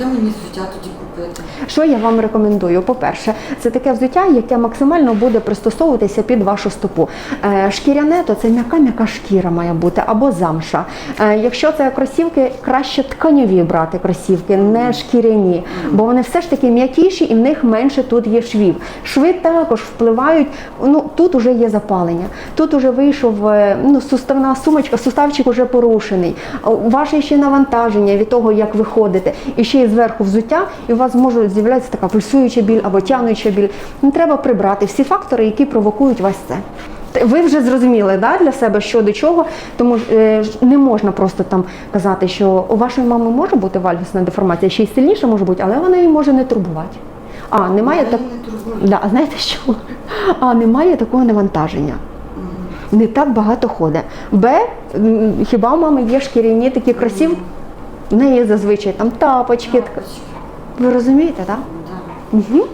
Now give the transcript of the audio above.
Яке мені взуття тоді купити? Що я вам рекомендую? По-перше, це таке взуття, яке максимально буде пристосовуватися під вашу стопу. Е, Шкіряне, то це м'яка м'яка шкіра має бути або замша. Е, Якщо це кросівки, краще тканьові брати кросівки, не шкіряні, бо вони все ж таки м'якіші і в них менше тут є швів. Шви також впливають. Ну тут уже є запалення. Тут уже вийшов е, ну, суставна сумочка, суставчик уже порушений. Ваше ще навантаження від того, як ви ходите, і ще й зверху взуття, і у вас може з'являтися така пульсуюча біль або тягнуча біль. Ну, треба прибрати всі фактори, які провокують вас це. Ви вже зрозуміли да, для себе, що до чого, тому е, не можна просто там казати, що у вашої мами може бути вальгусна деформація, ще й сильніше може бути, але вона її може не турбувати. А, немає так. не. Да, знаєте що? А немає такого навантаження. Не так багато ходить. Б, хіба у мами є шкіряні такі кросівки? В неї зазвичай там тапочки. Ви розумієте, так? Да. Угу.